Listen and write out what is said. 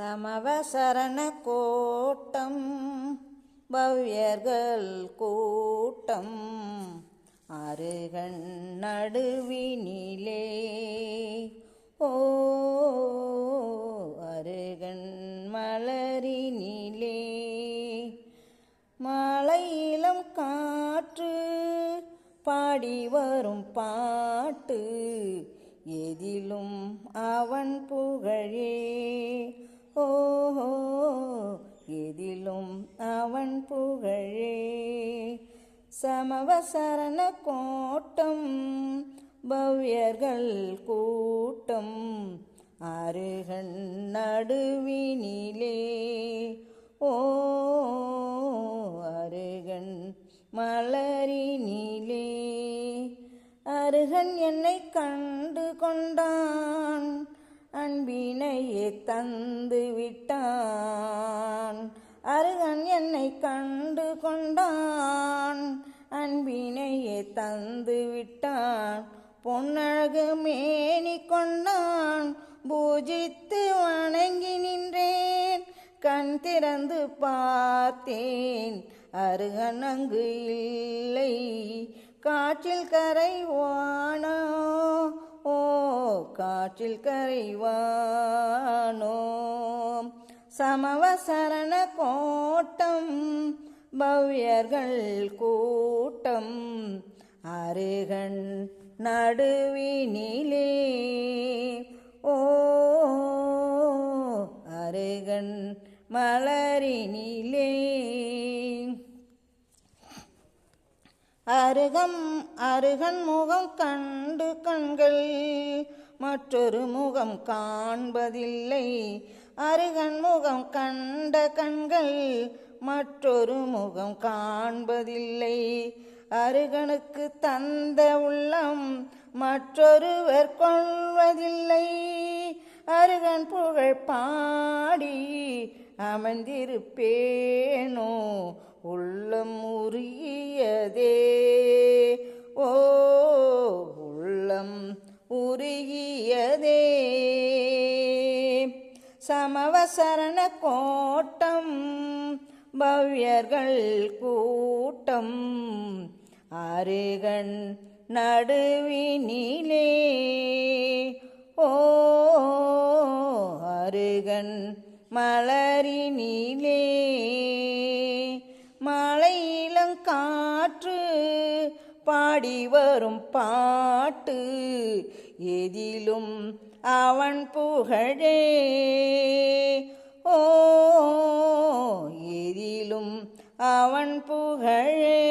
சமவசரண கோட்டம் பவ்யர்கள் கூட்டம் அருகன் நடுவினிலே. ஓ அருகன் மலரினிலே. மலையிலம் காற்று பாடி வரும் பாட்டு எதிலும் அவன் புகழே. ஓஹோ எதிலும் அவன் புகழே. சமவசரண கோட்டம் பவ்யர்கள் கூட்டம் அருகன் நடுவினிலே. ஓ அருகன் மலரினிலே. அருகன் என்னை கண்டு கொண்டான் அன்பினையே தந்து விட்டான் அருகன் என்னை கண்டு கொண்டான். அன்பினையே தந்து விட்டான் பொன்னழகு மேனி கொண்டான். பூஜித்து வணங்கி நின்றேன். கண் திறந்து பார்த்தேன். அருகன் அங்கு இல்லை. காற்றில் கரைவானோ ஓ காற்றில் கரைவானோ? சமவசரண கோட்டம் பவ்யர்கள் கூட்டம் அருகன் நடுவினிலே. ஓ அருகன் மலரினிலே. அருகம் அருகன் முகம் கண்டு கண்கள் மற்றொரு முகம் காண்பதில்லை. அருகன் முகம் கண்ட கண்கள் மற்றொரு முகம் காண்பதில்லை. அருகனுக்கு தந்த உள்ளம் மற்றொருவர் கொள்வதில்லை. அருகன் புகழ் பாடி அமர்ந்திருப்பேனோ உள்ளம் உரியதே சமவசரண கோட்டம் பவ்யர்கள் கூட்டம். அருகன் நடுவினிலே ஓ அருகன் மலரினிலே. மலையிலங்காற்று பாடி வரும் பாட்டு எதிலும் அவன் புகழே. ஓ எதிலும் அவன் புகழே.